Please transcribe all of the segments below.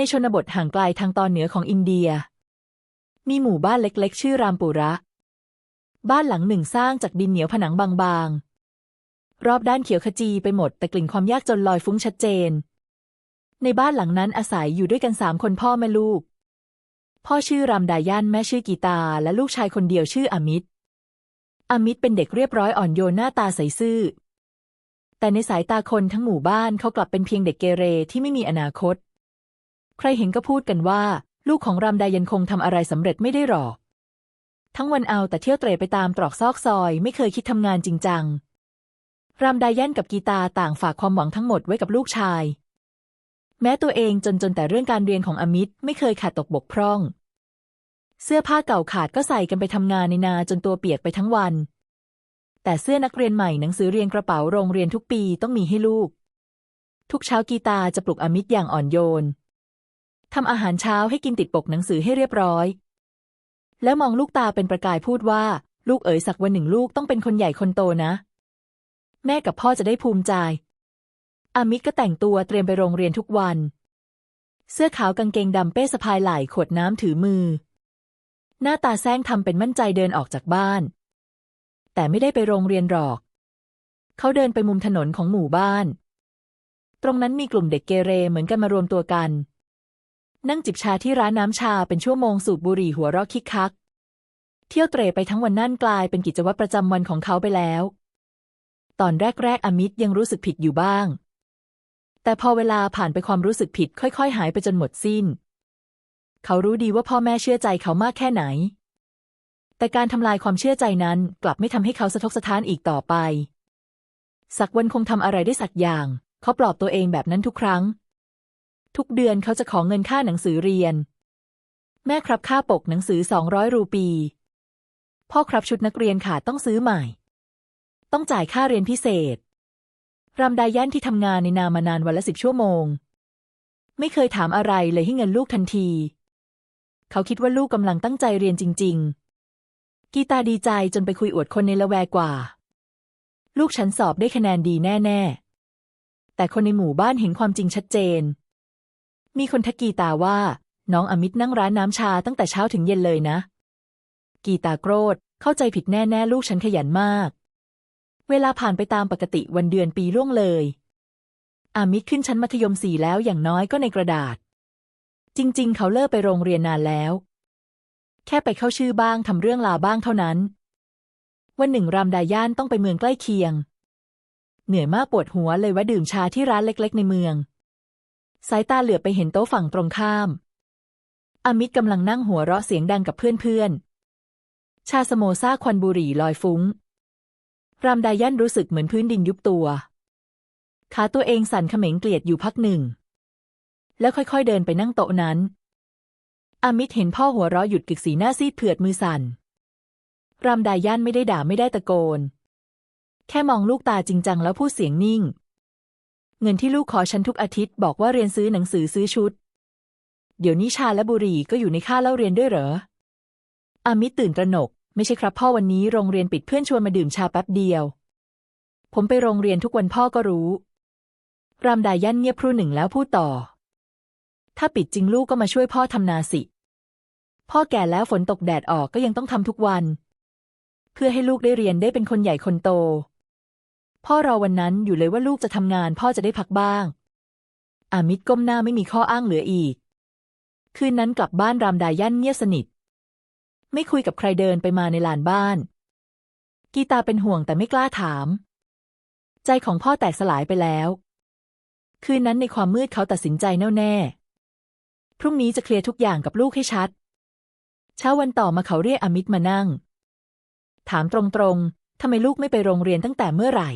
ในชนบทห่างไกลทางตอนเหนือของอินเดีย มีหมู่บ้านเล็กๆ ชื่อรามปุระ บ้านหลังหนึ่งสร้างจากดินเหนียวผนังบางๆ รอบด้านเขียวขจีไปหมดแต่กลิ่นความยากจนลอยฟุ้งชัดเจน ในบ้านหลังนั้นอาศัยอยู่ด้วยกันสามคนพ่อแม่ลูก พ่อชื่อรามดายันแม่ชื่อกีตา และลูกชายคนเดียวชื่ออมิตรอมิตรเป็นเด็กเรียบร้อยอ่อนโยนหน้าตาใสซื่อ แต่ในสายตาคนทั้งหมู่บ้านเขากลับเป็นเพียงเด็กเกเรที่ไม่มีอนาคต ใครเห็นก็พูดกันว่า ลูกของรามดายันคงทำอะไรสำเร็จไม่ได้หรอก ทั้งวันเอาแต่เที่ยวเตร่ไปตามตรอกซอกซอย ไม่เคยคิดทำงานจริงจัง รามดายันกับกีตาต่างฝากความหวังทั้งหมดไว้กับลูกชาย แม้ตัวเองจนจนแต่เรื่องการเรียนของอมิตรไม่เคยขาดตกบกพร่อง เสื้อผ้าเก่าขาดก็ใส่กันไปทำงานในนาจนตัวเปียกไปทั้งวัน แต่เสื้อนักเรียนใหม่หนังสือเรียนกระเป๋าโรงเรียนทุกปีต้องมีให้ลูกทุกเช้ากีตาจะปลุกอมิตรอย่างอ่อนโยน ทำอาหารเช้าให้กินติดปกหนังสือให้เรียบร้อย แล้วมองลูกตาเป็นประกายพูดว่า ลูกเอ๋ยสักวันหนึ่งลูกต้องเป็นคนใหญ่คนโตนะ แม่กับพ่อจะได้ภูมิใจ อามิตรก็แต่งตัวเตรียมไปโรงเรียนทุกวัน เสื้อขาวกางเกงดำเป้สะพายไหล่ขวดน้ำถือมือ หน้าตาแซงทำเป็นมั่นใจเดินออกจากบ้าน แต่ไม่ได้ไปโรงเรียนหรอก เขาเดินไปมุมถนนของหมู่บ้าน ตรงนั้นมีกลุ่มเด็กเกเรเหมือนกันมารวมตัวกัน นั่งจิบชาที่ร้านน้ำชาเป็นชั่วโมงสูบบุหรี่หัวเราะคิกคัก เที่ยวเตร่ไปทั้งวันนั่นกลายเป็นกิจวัตรประจำวันของเขาไปแล้ว ตอนแรกๆ อมิตรยังรู้สึกผิดอยู่บ้าง แต่พอเวลาผ่านไปความรู้สึกผิดค่อย ๆ หายไปจนหมดสิ้น เขารู้ดีว่าพ่อแม่เชื่อใจเขามากแค่ไหน แต่การทำลายความเชื่อใจนั้นกลับไม่ทำให้เขาสะทกสะท้านอีกต่อไป สักวันคงทำอะไรได้สักอย่าง เขาปลอบตัวเองแบบนั้นทุกครั้ง ทุกเดือนเขาจะขอเงินค่าหนังสือเรียน แม่ครับค่าปกหนังสือสองร้อยรูปี พ่อครับชุดนักเรียนขาดต้องซื้อใหม่ ต้องจ่ายค่าเรียนพิเศษ รำดายันที่ทำงานในนามานานวันละสิบชั่วโมง ไม่เคยถามอะไรเลยให้เงินลูกทันที เขาคิดว่าลูกกำลังตั้งใจเรียนจริง ๆ กีตาดีใจจนไปคุยอวดคนในละแวกว่า ลูกฉันสอบได้คะแนนดีแน่ ๆแต่คนในหมู่บ้านเห็นความจริงชัดเจน มีคนทักกีตาว่า น้องอมิตรนั่งร้านน้ำชาตั้งแต่เช้าถึงเย็นเลยนะ กีตาโกรธ เข้าใจผิดแน่ๆ ลูกฉันขยันมาก เวลาผ่านไปตามปกติวันเดือนปีล่วงเลย อามิตรขึ้นชั้นมัธยมสี่แล้วอย่างน้อยก็ในกระดาษ จริง ๆ เขาเลิกไปโรงเรียนนานแล้ว แค่ไปเข้าชื่อบ้างทำเรื่องลาบ้างเท่านั้น วันหนึ่งรามดาย่านต้องไปเมืองใกล้เคียง เหนื่อยมากปวดหัวเลยแวะดื่มชาที่ร้านเล็ก ๆ ในเมือง สายตาเหลือไปเห็นโต๊ะฝั่งตรงข้าม อามิตรกำลังนั่งหัวเราะเสียงดังกับเพื่อนๆ ชาสโมซาควันบุหรี่ลอยฟุ้ง รามดายันรู้สึกเหมือนพื้นดินยุบตัว ขาตัวเองสั่นเขม็งเกลียดอยู่พักหนึ่ง แล้วค่อยๆเดินไปนั่งโต๊ะนั้น อามิตรเห็นพ่อหัวเราะหยุดกึกสีหน้าซีดเผือดมือสั่น รามดายันไม่ได้ด่าไม่ได้ตะโกน แค่มองลูกตาจริงจังแล้วพูดเสียงนิ่ง เงินที่ลูกขอฉันทุกอาทิตย์บอกว่าเรียนซื้อหนังสือซื้อชุด เดี๋ยวนี้ชาและบุหรี่ก็อยู่ในค่าเล่าเรียนด้วยเหรอ อามิตตื่นตระหนก ไม่ใช่ครับพ่อวันนี้โรงเรียนปิดเพื่อนชวนมาดื่มชาแป๊บเดียว ผมไปโรงเรียนทุกวันพ่อก็รู้ รามดายันเงียบครู่หนึ่งแล้วพูดต่อ ถ้าปิดจริงลูกก็มาช่วยพ่อทำนาสิ พ่อแก่แล้วฝนตกแดดออกก็ยังต้องทำทุกวัน เพื่อให้ลูกได้เรียนได้เป็นคนใหญ่คนโต พ่อรอวันนั้นอยู่เลยว่าลูกจะทำงานพ่อจะได้พักบ้าง อามิตรก้มหน้าไม่มีข้ออ้างเหลืออีก คืนนั้นกลับบ้านรามดายันเงียบสนิท ไม่คุยกับใครเดินไปมาในลานบ้าน กีตาเป็นห่วงแต่ไม่กล้าถาม ใจของพ่อแตกสลายไปแล้ว คืนนั้นในความมืดเขาตัดสินใจแน่วแน่ พรุ่งนี้จะเคลียร์ทุกอย่างกับลูกให้ชัด เช้าวันต่อมาเขาเรียกอมิตรมานั่ง ถามตรงๆ ทำไมลูกไม่ไปโรงเรียนตั้งแต่เมื่อไหร่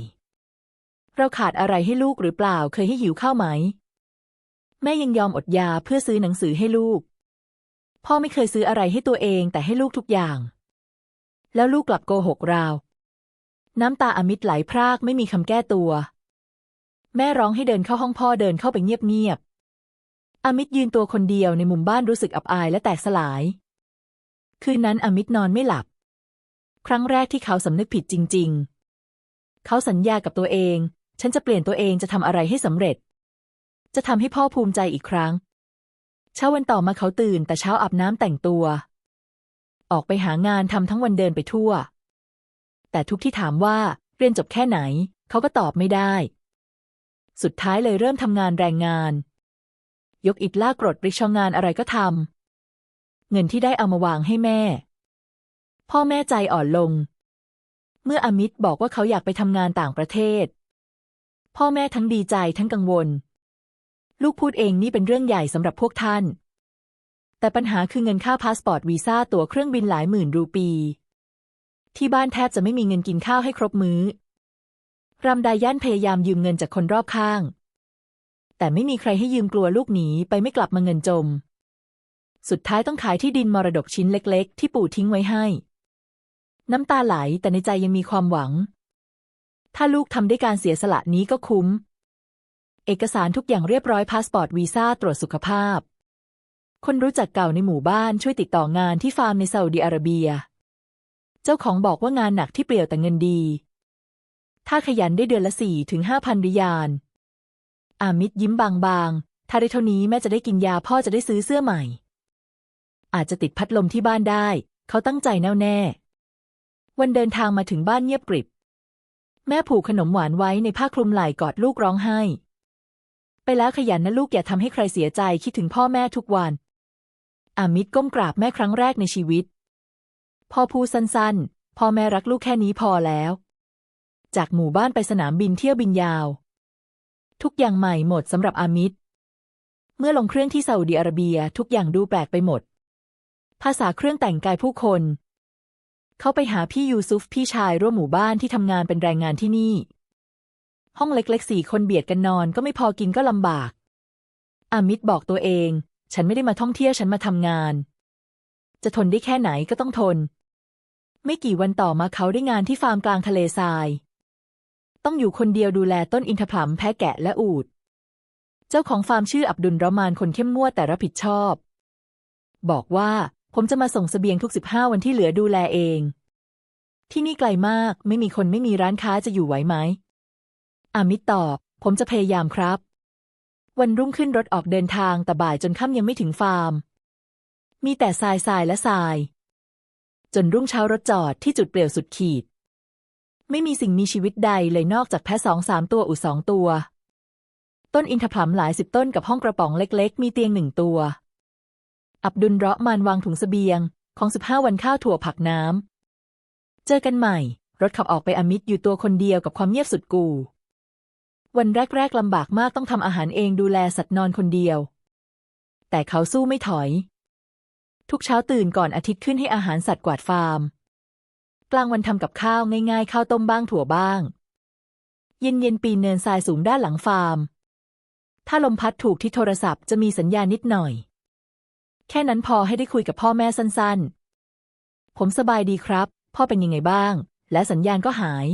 เราขาดอะไรให้ลูกหรือเปล่า เคยให้หิวข้าวไหม แม่ยังยอมอดยาเพื่อซื้อหนังสือให้ลูก พ่อไม่เคยซื้ออะไรให้ตัวเองแต่ให้ลูกทุกอย่าง แล้วลูกกลับโกหกราวน้ำตาอมิตรไหลพรากไม่มีคำแก้ตัว แม่ร้องให้เดินเข้าห้องพ่อเดินเข้าไปเงียบๆอมิตรยืนตัวคนเดียวในมุมบ้านรู้สึกอับอายและแตกสลาย คืนนั้นอมิตรนอนไม่หลับ ครั้งแรกที่เขาสำนึกผิดจริง ๆ เขาสัญญากับตัวเอง ฉันจะเปลี่ยนตัวเองจะทำอะไรให้สำเร็จ จะทำให้พ่อภูมิใจอีกครั้ง เช้าวันต่อมาเขาตื่น แต่เช้าอาบน้ำแต่งตัว ออกไปหางานทำทั้งวันเดินไปทั่ว แต่ทุกที่ถามว่าเรียนจบแค่ไหน เขาก็ตอบไม่ได้ สุดท้ายเลยเริ่มทำงานแรงงาน ยกอิฐลากกรดริชองงานอะไรก็ทำเงินที่ได้เอามาวางให้แม่ พ่อแม่ใจอ่อนลง เมื่ออมิตรบอกว่าเขาอยากไปทำงานต่างประเทศ พ่อแม่ทั้งดีใจทั้งกังวล ลูกพูดเองนี่เป็นเรื่องใหญ่สำหรับพวกท่าน แต่ปัญหาคือเงินค่าพาสปอร์ตวีซ่าตั๋วเครื่องบินหลายหมื่นรูปี ที่บ้านแทบจะไม่มีเงินกินข้าวให้ครบมื้อรำไดายันพยายามยืมเงินจากคนรอบข้าง แต่ไม่มีใครให้ยืมกลัวลูกหนีไปไม่กลับมาเงินจม สุดท้ายต้องขายที่ดินมรดกชิ้นเล็ก ๆ ที่ปู่ทิ้งไว้ให้ น้ำตาไหลแต่ในใจยังมีความหวัง ถ้าลูกทำได้การเสียสละนี้ก็คุ้ม เอกสารทุกอย่างเรียบร้อยพาสปอร์ตวีซ่าตรวจสุขภาพ คนรู้จักเก่าในหมู่บ้านช่วยติดต่องานที่ฟาร์มในซาอุดิอาระเบีย เจ้าของบอกว่างานหนักที่เปลี่ยวแต่เงินดี ถ้าขยันได้เดือนละสี่ถึงห้าพันริยาลอามิดยิ้มบางๆ ถ้าได้เท่านี้แม่จะได้กินยาพ่อจะได้ซื้อเสื้อใหม่ อาจจะติดพัดลมที่บ้านได้ เขาตั้งใจแน่วแน่ วันเดินทางมาถึงบ้านเงียบกริบ แม่ผูกขนมหวานไว้ในผ้าคลุมไหล่กอดลูกร้องไห้ ไปแล้วขยันนะลูกอย่าทำให้ใครเสียใจคิดถึงพ่อแม่ทุกวันอามิดก้มกราบแม่ครั้งแรกในชีวิต พ่อพูดสั้นๆ พ่อแม่รักลูกแค่นี้พอแล้ว จากหมู่บ้านไปสนามบินเที่ยวบินยาว ทุกอย่างใหม่หมดสำหรับอามิดเมื่อลงเครื่องที่ซาอุดิอาระเบียทุกอย่างดูแปลกไปหมด ภาษาเครื่องแต่งกายผู้คน เขาไปหาพี่ยูซุฟพี่ชายร่วมหมู่บ้านที่ทำงานเป็นแรงงานที่นี่ ห้องเล็กๆสี่คนเบียดกันนอนก็ไม่พอกินก็ลำบาก อามิดบอกตัวเอง ฉันไม่ได้มาท่องเที่ยวฉันมาทำงาน จะทนได้แค่ไหนก็ต้องทน ไม่กี่วันต่อมาเขาได้งานที่ฟาร์มกลางทะเลทราย ต้องอยู่คนเดียวดูแลต้นอินทผลัมแพะแกะและอูฐเจ้าของฟาร์มชื่ออับดุลรอมานคนเข้มงวดแต่รับผิดชอบ บอกว่า ผมจะมาส่งสเสบียงทุกสิบห้าวันที่เหลือดูแลเอง ที่นี่ไกลมาก ไม่มีคนไม่มีร้านค้าจะอยู่ไหวไหม อามิดตอบ ผมจะพยายามครับ วันรุ่งขึ้นรถออกเดินทางแต่บ่ายจนค่ำยังไม่ถึงฟาร์ม มีแต่ทรายทรายและทราย จนรุ่งเช้ารถจอดที่จุดเปลี่ยวสุดขีด ไม่มีสิ่งมีชีวิตใดเลยนอกจากแพะสองสามตัวอุสองตัว ต้นอินทผลัมหลายสิบต้นกับห้องกระป๋องเล็ก ๆ มีเตียงหนึ่งตัว อับดุลเราะมานวางถุงสเสบียง ของสิบห้าวันข้าวถั่วผักน้ำ เจอกันใหม่ รถขับออกไปอามิดอยู่ตัวคนเดียวกับความเงียบสุดกู วันแรกๆลำบากมากต้องทำอาหารเองดูแลสัตว์นอนคนเดียว แต่เขาสู้ไม่ถอย ทุกเช้าตื่นก่อนอาทิตย์ขึ้นให้อาหารสัตว์กวาดฟาร์ม กลางวันทำกับข้าวง่ายๆข้าวต้มบ้างถั่วบ้าง เย็นๆปีนเนินทรายสูงด้านหลังฟาร์ม ถ้าลมพัดถูกที่โทรศัพท์จะมีสัญญาณนิดหน่อย แค่นั้นพอให้ได้คุยกับพ่อแม่สั้นๆ ผมสบายดีครับ พ่อเป็นยังไงบ้าง และสัญญาณก็หาย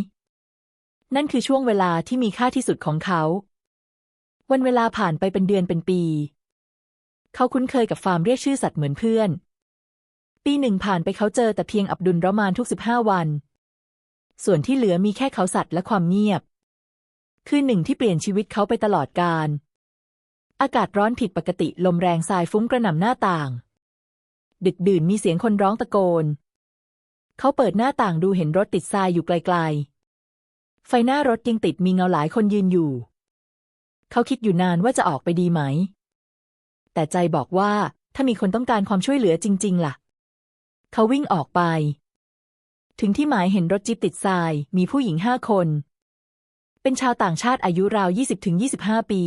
นั่นคือช่วงเวลาที่มีค่าที่สุดของเขา วันเวลาผ่านไปเป็นเดือนเป็นปี เขาคุ้นเคยกับฟาร์มเรียกชื่อสัตว์เหมือนเพื่อน ปีหนึ่งผ่านไปเขาเจอแต่เพียงอับดุลระมานทุกสิบห้าวัน ส่วนที่เหลือมีแค่เขาสัตว์และความเงียบ คือหนึ่งที่เปลี่ยนชีวิตเขาไปตลอดกาล อากาศร้อนผิดปกติลมแรงทรายฟุ้งกระหน่ำหน้าต่าง ดึกดื่นมีเสียงคนร้องตะโกน เขาเปิดหน้าต่างดูเห็นรถติดทรายอยู่ไกลๆ ไฟหน้ารถยังติดมีเงาหลายคนยืนอยู่ เขาคิดอยู่นานว่าจะออกไปดีไหม แต่ใจบอกว่าถ้ามีคนต้องการความช่วยเหลือจริง ๆ ล่ะ เขาวิ่งออกไป ถึงที่หมายเห็นรถจิ๊บติดทรายมีผู้หญิงห้าคน เป็นชาวต่างชาติอายุราว 20-25 ปี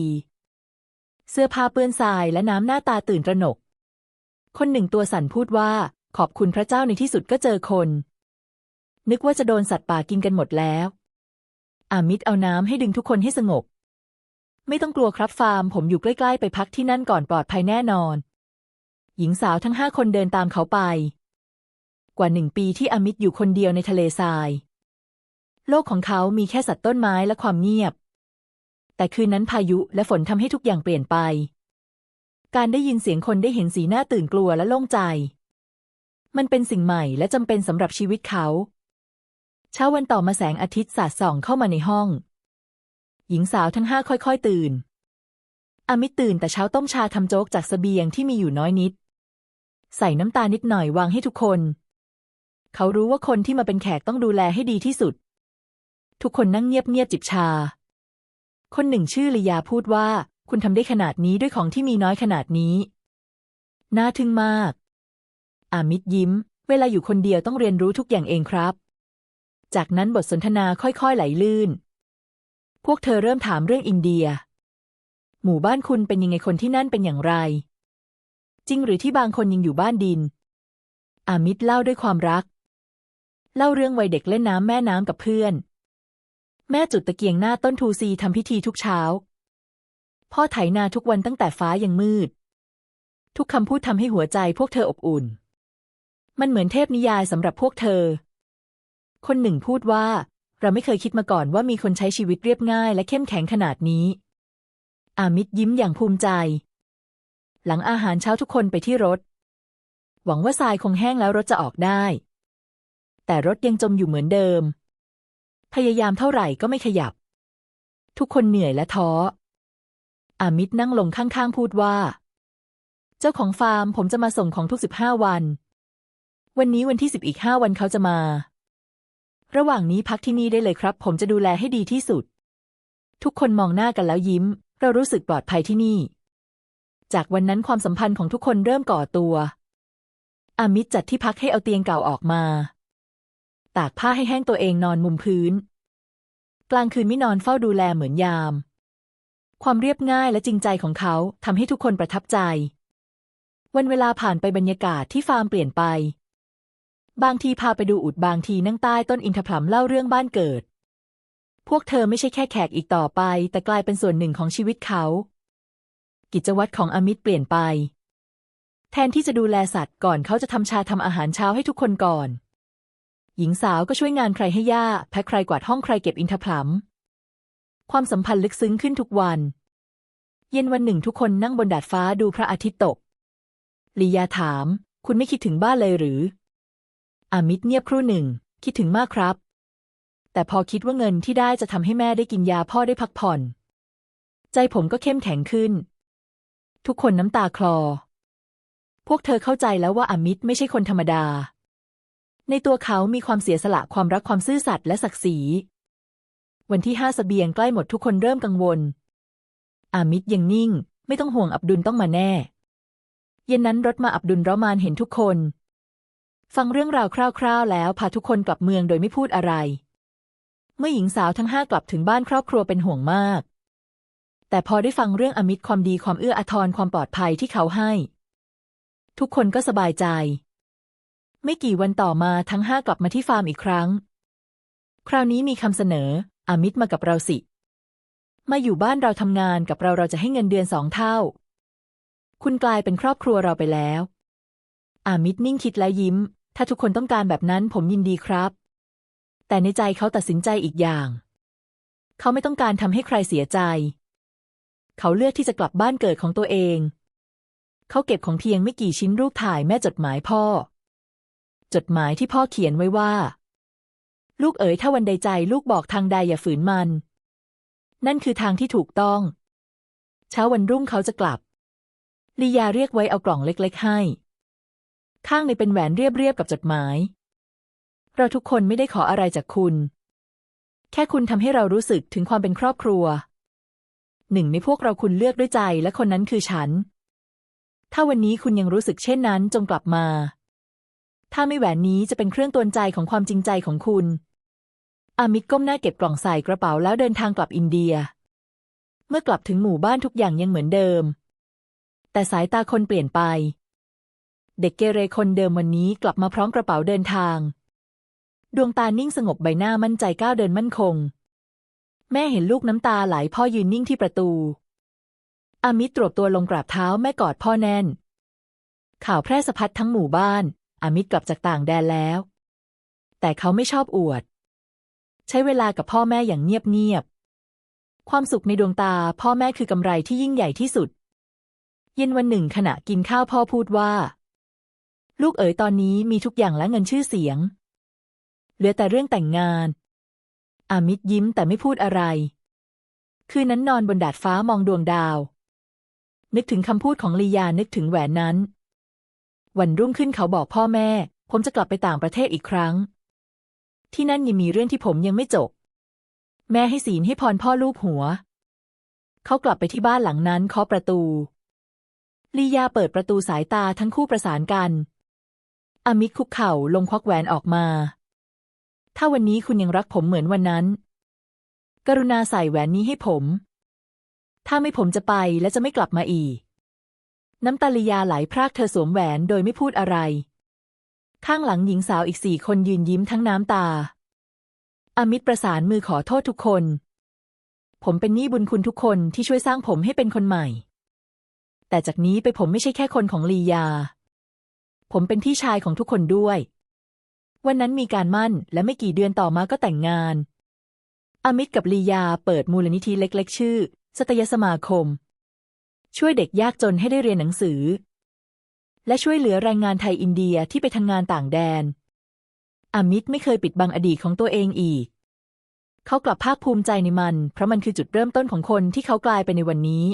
เสื้อผ้าเปื้อนทรายและน้ำหน้าตาตื่นตระหนก คนหนึ่งตัวสั่นพูดว่า ขอบคุณพระเจ้าในที่สุดก็เจอคน นึกว่าจะโดนสัตว์ป่ากินกันหมดแล้ว อามิดเอาน้ำให้ดึงทุกคนให้สงบ ไม่ต้องกลัวครับฟาร์ม ผมอยู่ใกล้ ๆ ไปพักที่นั่นก่อนปลอดภัยแน่นอน หญิงสาวทั้งห้าคนเดินตามเขาไป กว่าหนึ่งปีที่อามิดอยู่คนเดียวในทะเลทราย โลกของเขามีแค่สัตว์ต้นไม้และความเงียบ แต่คืนนั้นพายุและฝนทำให้ทุกอย่างเปลี่ยนไป การได้ยินเสียงคนได้เห็นสีหน้าตื่นกลัวและโล่งใจ มันเป็นสิ่งใหม่และจำเป็นสำหรับชีวิตเขา เช้าวันต่อมาแสงอาทิตย์สาดส่องเข้ามาในห้อง หญิงสาวทั้งห้าค่อยๆ ตื่น อามิตตื่นแต่เช้าต้มชาทำโจ๊กจากสเสบียงที่มีอยู่น้อยนิด ใส่น้ำตาลนิดหน่อยวางให้ทุกคน เขารู้ว่าคนที่มาเป็นแขกต้องดูแลให้ดีที่สุด ทุกคนนั่งเงียบๆจิบชา คนหนึ่งชื่อลียาพูดว่า คุณทำได้ขนาดนี้ด้วยของที่มีน้อยขนาดนี้ น่าทึ่งมาก อามิตยิ้ม เวลาอยู่คนเดียวต้องเรียนรู้ทุกอย่างเองครับ จากนั้นบทสนทนาค่อยๆไหลลื่น พวกเธอเริ่มถามเรื่องอินเดีย หมู่บ้านคุณเป็นยังไงคนที่นั่นเป็นอย่างไร จริงหรือที่บางคนยังอยู่บ้านดิน อามิตเล่าด้วยความรัก เล่าเรื่องวัยเด็กเล่นน้ำแม่น้ำกับเพื่อน แม่จุดตะเกียงหน้าต้นทูซีทำพิธีทุกเช้า พ่อไถนาทุกวันตั้งแต่ฟ้ายังมืด ทุกคำพูดทำให้หัวใจพวกเธออบอุ่น มันเหมือนเทพนิยายสำหรับพวกเธอ คนหนึ่งพูดว่า เราไม่เคยคิดมาก่อนว่ามีคนใช้ชีวิตเรียบง่ายและเข้มแข็งขนาดนี้ อามิตยิ้มอย่างภูมิใจ หลังอาหารเช้าทุกคนไปที่รถ หวังว่าทรายคงแห้งแล้วรถจะออกได้ แต่รถยังจมอยู่เหมือนเดิม พยายามเท่าไหร่ก็ไม่ขยับ ทุกคนเหนื่อยและท้อ อามิตนั่งลงข้างๆพูดว่า เจ้าของฟาร์มผมจะมาส่งของทุกสิบห้าวัน วันนี้วันที่สิบอีกห้าวันเขาจะมา ระหว่างนี้พักที่นี่ได้เลยครับ ผมจะดูแลให้ดีที่สุด ทุกคนมองหน้ากันแล้วยิ้ม เรารู้สึกปลอดภัยที่นี่ จากวันนั้นความสัมพันธ์ของทุกคนเริ่มก่อตัว อามิตจัดที่พักให้เอาเตียงเก่าออกมา ตากผ้าให้แห้งตัวเองนอนมุมพื้น กลางคืนไม่นอนเฝ้าดูแลเหมือนยาม ความเรียบง่ายและจริงใจของเขาทำให้ทุกคนประทับใจ วันเวลาผ่านไปบรรยากาศที่ฟาร์มเปลี่ยนไป บางทีพาไปดูอุดบางทีนั่งใต้ต้นอินทผลัมเล่าเรื่องบ้านเกิด พวกเธอไม่ใช่แค่แขกอีกต่อไป แต่กลายเป็นส่วนหนึ่งของชีวิตเขา กิจวัตรของอมิตเปลี่ยนไป แทนที่จะดูแลสัตว์ก่อนเขาจะทำชาทำอาหารเช้าให้ทุกคนก่อน หญิงสาวก็ช่วยงานใครให้ย่าแพ็คใครกวาดห้องใครเก็บอินทผลัม ความสัมพันธ์ลึกซึ้งขึ้นทุกวัน เย็นวันหนึ่งทุกคนนั่งบนดาดฟ้าดูพระอาทิตย์ตก ลียาถาม คุณไม่คิดถึงบ้านเลยหรือ อามิตเงียบครู่หนึ่ง คิดถึงมากครับ แต่พอคิดว่าเงินที่ได้จะทำให้แม่ได้กินยาพ่อได้พักผ่อน ใจผมก็เข้มแข็งขึ้น ทุกคนน้ำตาคลอ พวกเธอเข้าใจแล้วว่าอามิตไม่ใช่คนธรรมดา ในตัวเขามีความเสียสละความรักความซื่อสัตย์และศักดิ์ศรี วันที่ห้าสเสบียงใกล้หมดทุกคนเริ่มกังวล อามิตยังนิ่ง ไม่ต้องห่วงอับดุลต้องมาแน่ เย็นนั้นรถมาอับดุลเรามานเห็นทุกคน ฟังเรื่องราวคร่าว ๆ แล้วพาทุกคนกลับเมืองโดยไม่พูดอะไร เมื่อหญิงสาวทั้งห้ากลับถึงบ้านครอบครัวเป็นห่วงมาก แต่พอได้ฟังเรื่องอมิตรความดีความเอื้ออาทรความปลอดภัยที่เขาให้ ทุกคนก็สบายใจ ไม่กี่วันต่อมาทั้งห้ากลับมาที่ฟาร์มอีกครั้ง คราวนี้มีคำเสนอ อามิตรมากับเราสิ มาอยู่บ้านเราทำงานกับเราเราจะให้เงินเดือนสองเท่า คุณกลายเป็นครอบครัวเราไปแล้ว อามิตรนิ่งคิดและยิ้ม ถ้าทุกคนต้องการแบบนั้นผมยินดีครับ แต่ในใจเขาตัดสินใจอีกอย่าง เขาไม่ต้องการทำให้ใครเสียใจ เขาเลือกที่จะกลับบ้านเกิดของตัวเอง เขาเก็บของเพียงไม่กี่ชิ้นรูปถ่ายแม่จดหมายพ่อ จดหมายที่พ่อเขียนไว้ว่า ลูกเอ๋ยถ้าวันใดใจลูกบอกทางใดอย่าฝืนมัน นั่นคือทางที่ถูกต้อง เช้าวันรุ่งเขาจะกลับลียาเรียกไว้เอากล่องเล็ก ๆ ให้ ข้างในเป็นแหวนเรียบๆกับจดหมาย เราทุกคนไม่ได้ขออะไรจากคุณ แค่คุณทำให้เรารู้สึกถึงความเป็นครอบครัว หนึ่งในพวกเราคุณเลือกด้วยใจและคนนั้นคือฉัน ถ้าวันนี้คุณยังรู้สึกเช่นนั้นจงกลับมา ถ้าไม่แหวนนี้จะเป็นเครื่องตวนใจของความจริงใจของคุณ อามิตก้มหน้าเก็บกล่องใส่กระเป๋าแล้วเดินทางกลับอินเดีย เมื่อกลับถึงหมู่บ้านทุกอย่างยังเหมือนเดิม แต่สายตาคนเปลี่ยนไป เด็กเกเรคนเดิมวันนี้กลับมาพร้อมกระเป๋าเดินทาง ดวงตานิ่งสงบใบหน้ามั่นใจก้าวเดินมั่นคง แม่เห็นลูกน้ำตาไหลพ่อยืนนิ่งที่ประตู อามิตรตรวจตัวลงกราบเท้าแม่กอดพ่อแน่นข่าวแพร่สะพัดทั้งหมู่บ้าน อามิตรกลับจากต่างแดนแล้ว แต่เขาไม่ชอบอวด ใช้เวลากับพ่อแม่อย่างเงียบๆความสุขในดวงตาพ่อแม่คือกำไรที่ยิ่งใหญ่ที่สุด เย็นวันหนึ่งขณะกินข้าวพ่อพูดว่า ลูกเอ๋ยตอนนี้มีทุกอย่างและเงินชื่อเสียง เหลือแต่เรื่องแต่งงาน อามิตรยิ้มแต่ไม่พูดอะไร คืนนั้นนอนบนดาดฟ้ามองดวงดาวนึกถึงคำพูดของลียานึกถึงแหวนนั้น วันรุ่งขึ้นเขาบอกพ่อแม่ ผมจะกลับไปต่างประเทศอีกครั้ง ที่นั่นยังมีเรื่องที่ผมยังไม่จบ แม่ให้ศีลให้พรพ่อลูกหัว เขากลับไปที่บ้านหลังนั้นเคาะประตู ลียาเปิดประตูสายตาทั้งคู่ประสานกันอามิตคุกเข่าลงควักแหวนออกมา ถ้าวันนี้คุณยังรักผมเหมือนวันนั้น กรุณาใส่แหวนนี้ให้ผม ถ้าไม่ผมจะไปและจะไม่กลับมาอีก น้ำตาลียาไหลพรากเธอสวมแหวนโดยไม่พูดอะไร ข้างหลังหญิงสาวอีกสี่คนยืนยิ้มทั้งน้ำตาอามิตรประสานมือขอโทษทุกคน ผมเป็นหนี้บุญคุณทุกคนที่ช่วยสร้างผมให้เป็นคนใหม่ แต่จากนี้ไปผมไม่ใช่แค่คนของลียา ผมเป็นพี่ชายของทุกคนด้วย วันนั้นมีการมั่นและไม่กี่เดือนต่อมาก็แต่งงานอามิตรกับลียาเปิดมูลนิธิเล็ก ๆ ชื่อ สตยสมาคม ช่วยเด็กยากจนให้ได้เรียนหนังสือ และช่วยเหลือแรงงานไทยอินเดียที่ไปทำงานต่างแดน อามิตรไม่เคยปิดบังอดีตของตัวเองอีก เขากลับภาคภูมิใจในมัน เพราะมันคือจุดเริ่มต้นของคนที่เขากลายเป็นในวันนี้